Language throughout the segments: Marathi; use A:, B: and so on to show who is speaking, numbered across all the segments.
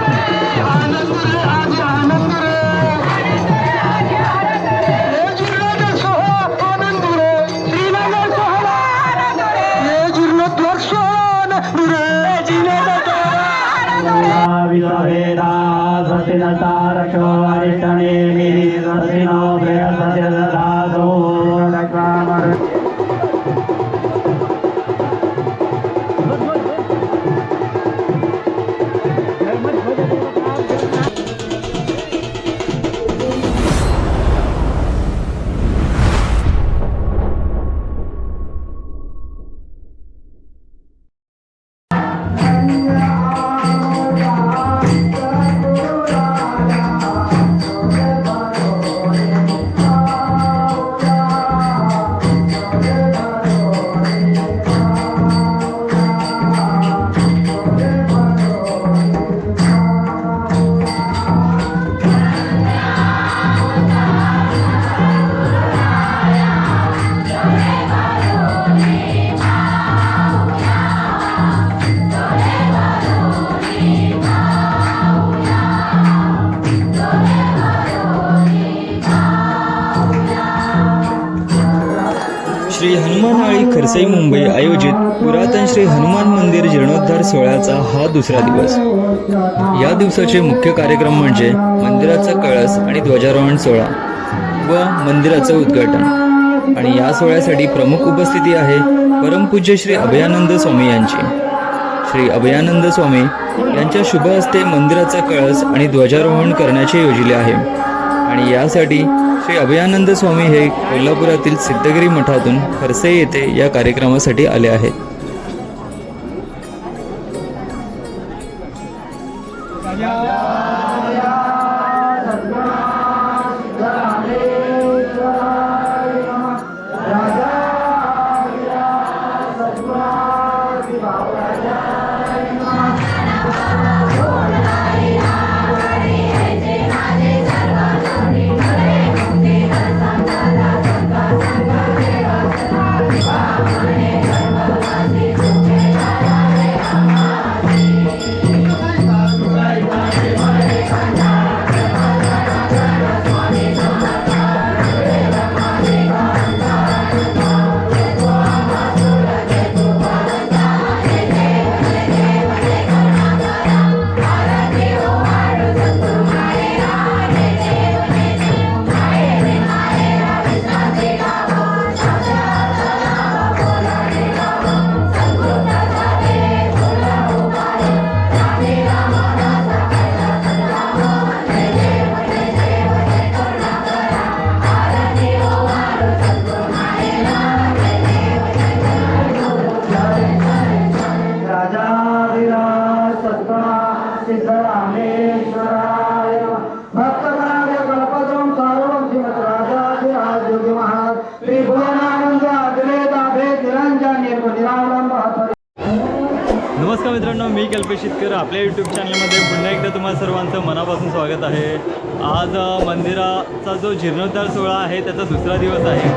A: Thank you. वसई मुंबई आयोजित पुरातन श्री हनुमान मंदिर जीर्णोद्धार सोहळ्याचा हा दुसरा दिवस. या दिवसाचे मुख्य कार्यक्रम म्हणजे मंदिराचा कळस आणि ध्वजारोहण सोहळा व मंदिराचं उद्घाटन. आणि या सोहळ्यासाठी प्रमुख उपस्थिती आहे परमपूज्य श्री अभयानंद स्वामी यांची. श्री अभयानंद स्वामी यांच्या शुभ हस्ते मंदिराचा कळस आणि ध्वजारोहण करण्याचे योजले आहे. आणि यासाठी श्री अभयानंद स्वामी हे कोल्हापुरातील सिद्धगिरी मठातून खरसे येथे या कार्यक्रमासाठी आले आहेत.
B: राजाधिराज
A: मित्रांनो मी कल्पेश शितकर आपल्या यूट्यूब चॅनलमध्ये पुन्हा एकदा तुम्हाला सर्वांचं मनापासून स्वागत आहे. आज मंदिराचा जो जीर्णोद्धार सोहळा आहे त्याचा दुसरा दिवस आहे.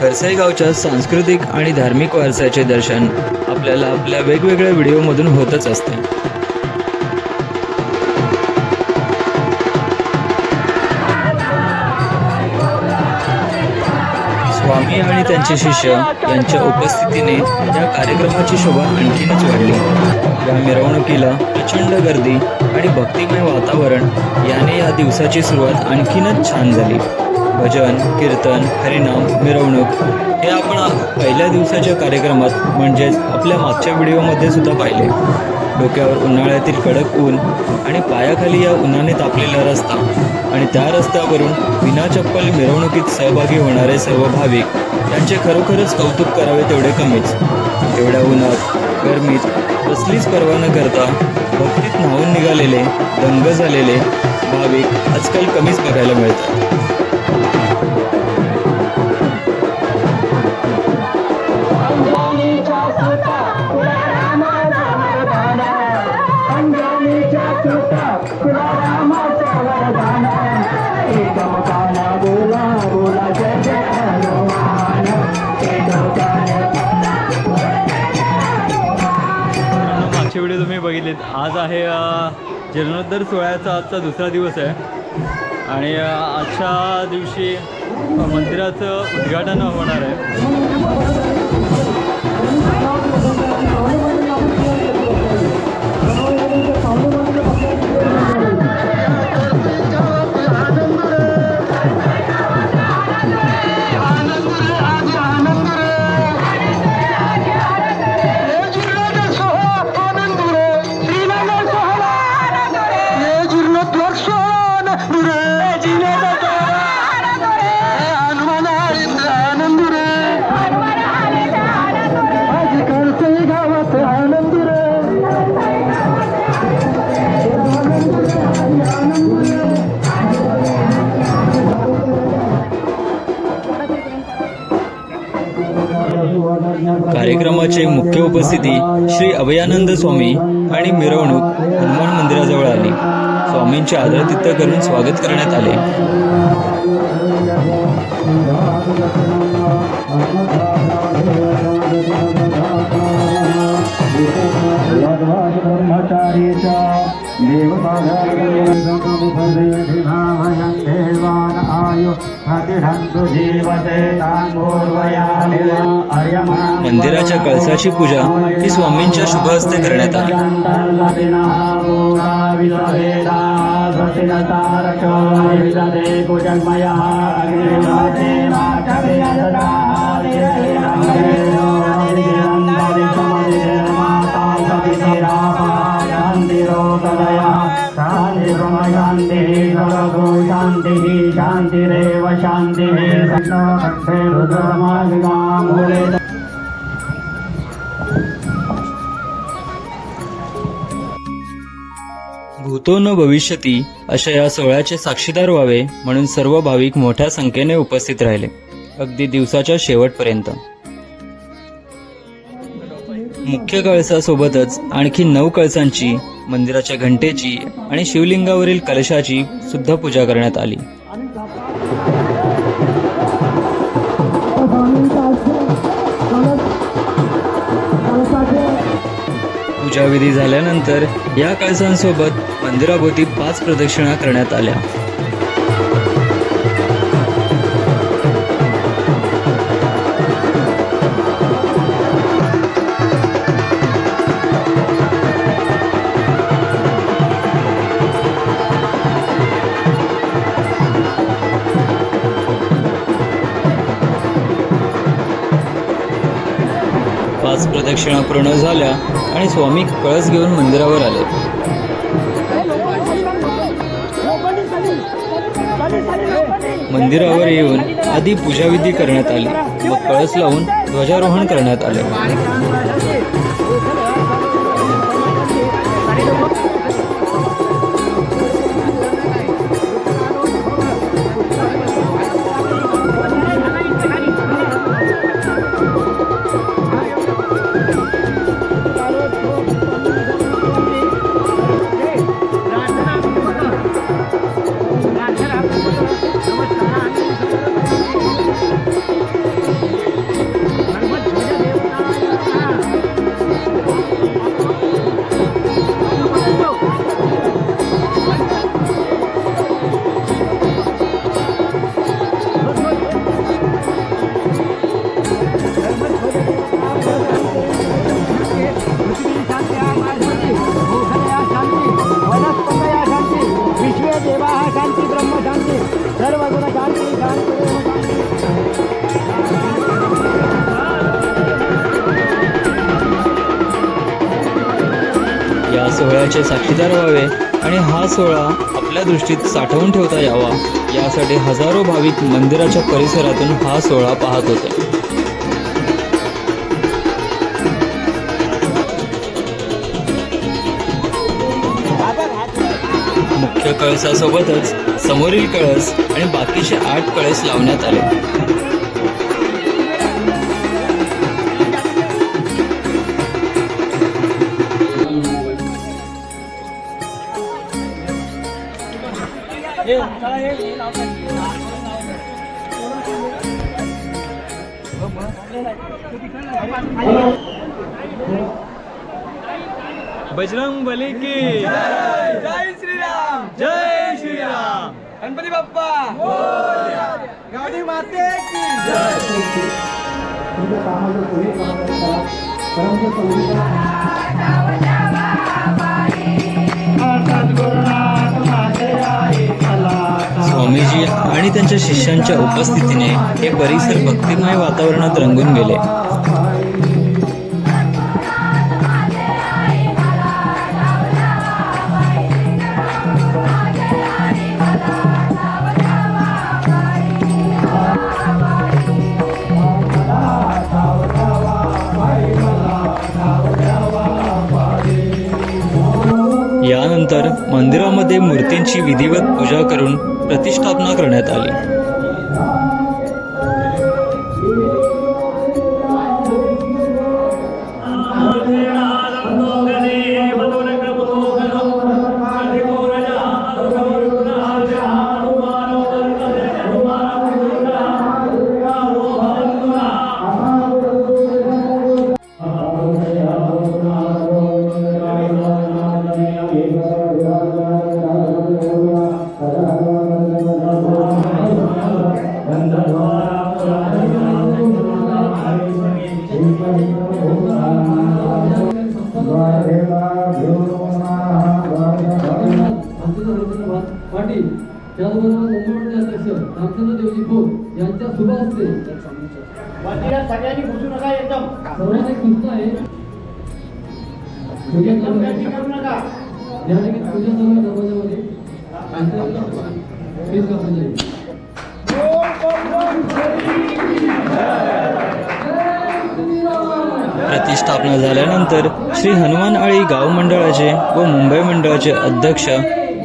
A: खरसाई गावच्या सांस्कृतिक आणि धार्मिक वारसाचे दर्शन आपल्याला आपल्या वेगवेगळ्या व्हिडिओमधून होतच असते. त्यांचे शिष्य यांच्या उपस्थितीने या कार्यक्रमाची शोभा आणखीनच वाढली. या मिरवणुकीला प्रचंड गर्दी आणि भक्तिमय वातावरण याने या दिवसाची सुरुवात आणखीनच छान झाली. भजन कीर्तन हरिनाम मिरवणूक हे आपण पहिल्या दिवसाच्या कार्यक्रमात म्हणजेच आपल्या मागच्या व्हिडिओमध्ये सुद्धा पाहिले. डोक्यावर उन्हाळ्यातील कडक ऊन आणि पायाखाली या उन्हाने तापलेला रस्ता आणि त्या रस्त्यावरून विना चप्पल मिरवणुकीत सहभागी होणारे सर्व भाविक त्यांचे खरोखरच कौतुक करावे तेवढे कमीच. एवढ्या उन्हात गरमीत कसलीच पर्वा न करता भक्तीत न्हावून निघालेले दंग झालेले भाविक आजकाल कमीच बघायला मिळतात.
C: रामाचा वरदान
D: केलेत आज आहे जीर्णोद्धर सोहळ्याचा आजचा दुसरा दिवस आहे. आणि आजच्या दिवशी मंदिराचं उद्घाटन होणार आहे.
A: कार्यक्रमाचे मुख्य उपस्थिती श्री अभयानंद स्वामी आणि मिरवणूक हनुमान मंदिराजवळ आली. स्वामींचे आदरातिथ्य करून स्वागत करण्यात आले.
B: देवान आयु प्रतिहन्तु जीवते
A: मंदिराच्या कळसाची पूजा ही स्वामींच्या शुभ हस्ते करण्यात आली. भूतो न भविष्यती अशा या सोहळ्याचे साक्षीदार व्हावे म्हणून सर्व भाविक मोठ्या संख्येने उपस्थित राहिले. अगदी दिवसाच्या शेवटपर्यंत. मुख्य कळसासोबतच आणखी नऊ कळसांची मंदिराच्या घंटेची आणि शिवलिंगावरील कलशाची सुद्धा पूजा करण्यात आली. पूजाविधी झाल्यानंतर या कळसांसोबत मंदिराभोवती पाच प्रदक्षिणा करण्यात आल्या. पाच प्रदक्षिणा पूर्ण झाल्या आणि स्वामी कळस घेऊन मंदिरावर आले. मंदिरावर येऊन आधी पूजाविधी करण्यात आली व कळस लावून ध्वजारोहण करण्यात आले. सोहळ्याचे साक्षीदार व्हावे आणि हा सोहळा आपल्या दृष्टीत साठवून ठेवता यावा. यासाठी हजारो भाविक मंदिराच्या परिसरातून हा सोहळा पाहत होते. मुख्य कळसासोबतच समोरील कळस आणि बाकीचे आठ कळस लावण्यात आले. बजरंग बली की। जय श्रीराम। जय श्रीराम।
B: गणपती बाप्पा। गावडी माते की।
D: स्वामीजी आणि त्यांच्या शिष्यांच्या उपस्थितीने हे परिसर भक्तिमय वातावरणात रंगून गेले. मंदिरामध्ये मूर्तींची विधिवत पूजा करून प्रतिष्ठापना करण्यात आली.
E: अध्यक्ष रामचंद्र देवजी खोत यांच्या शुभ हस्ते.
B: सगळ्यांनी घुसू नका एकदम.
E: सर्वांना सूचना आहे. पूजा चालू आहे.
B: करू नका.
E: या ठिकाणी पूजा चालू आहे दरवाजामध्ये. जाईल
D: प्रतिष्ठापना झाल्यानंतर श्री हनुमान आळी गाव मंडळाचे व मुंबई मंडळाचे अध्यक्ष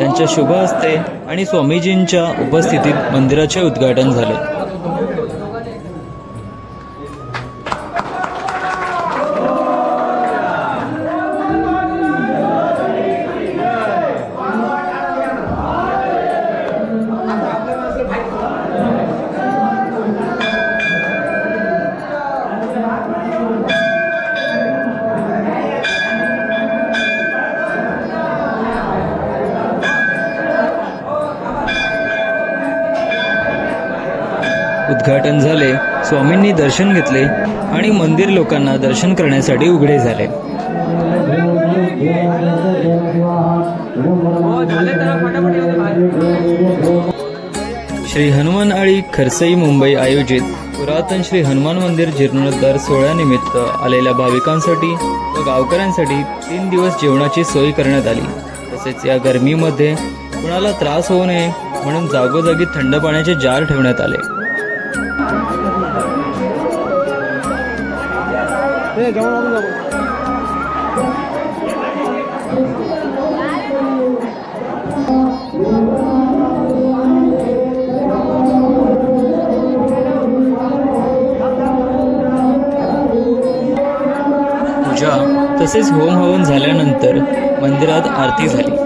D: यांच्या शुभ हस्ते आणि स्वामीजींच्या उपस्थितीत मंदिराचे उद्घाटन झाले. उद्घाटन झाले स्वामींनी दर्शन घेतले आणि मंदिर लोकांना दर्शन करण्यासाठी उघडे झाले. श्री हनुमान आळी खरसई मुंबई आयोजित पुरातन श्री हनुमान मंदिर जीर्णोद्धार सोहळ्यानिमित्त आलेल्या भाविकांसाठी व गावकऱ्यांसाठी तीन दिवस जेवणाची सोय करण्यात आली. तसेच या गरमीमध्ये कुणाला त्रास होऊ नये म्हणून जागोजागी थंड पाण्याचे जार ठेवण्यात आले. पूजा तसेच होम हवन झाल्यानंतर मंदिरात आरती झाली.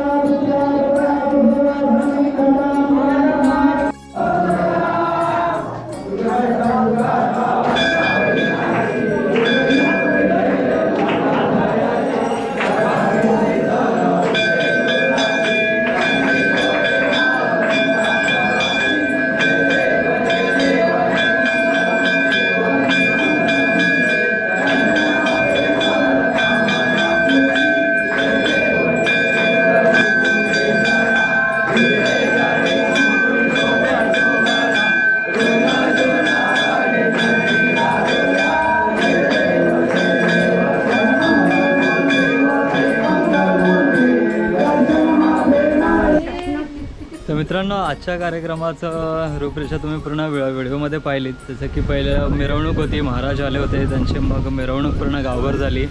A: आजच्या कार्यक्रमाचं रूपरेषा तुम्ही पूर्ण व्हिडिओमध्ये पाहिलीत. जसं की पहिलं मिरवणूक होती महाराज आले होते त्यांची मग मिरवणूक पूर्ण गावभर झाली.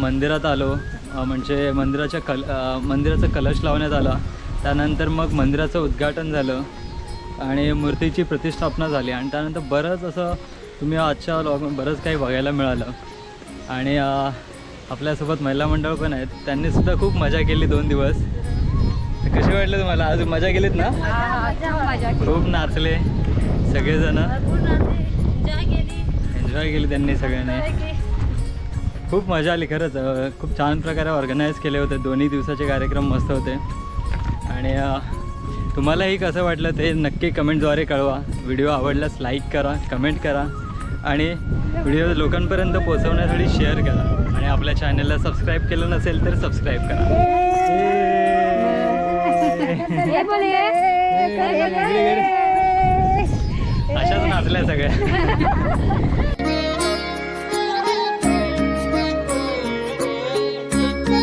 A: मंदिरात आलो. म्हणजे मंदिराच्या कल मंदिराचा कलश लावण्यात आला. त्यानंतर मग मंदिराचं उद्घाटन झालं आणि मूर्तीची प्रतिष्ठापना झाली. आणि त्यानंतर बरंच असं तुम्ही आजच्या लॉग बरंच काही बघायला मिळालं. आणि आपल्यासोबत महिला मंडळ पण आहेत. त्यांनीसुद्धा खूप मजा केली दोन दिवस. कशी वाटलं तुम्हाला? आज मजा केलीत ना? खूप नाचले सगळेजण. एन्जॉय केली. त्यांनी सगळ्यांनी. खूप मजा आली खरंच. खूप छान प्रकारे ऑर्गनाईज केले होते. दोन्ही दिवसाचे कार्यक्रम मस्त होते. आणि तुम्हालाही कसं वाटलं ते नक्की कमेंटद्वारे कळवा. व्हिडिओ आवडल्यास लाईक करा कमेंट करा. आणि व्हिडिओ लोकांपर्यंत पोहोचवण्यासाठी शेअर करा. आणि आपल्या चॅनलला सबस्क्राईब केलं नसेल तर सबस्क्राईब करा. अशाच नाचल्या सगळ्या.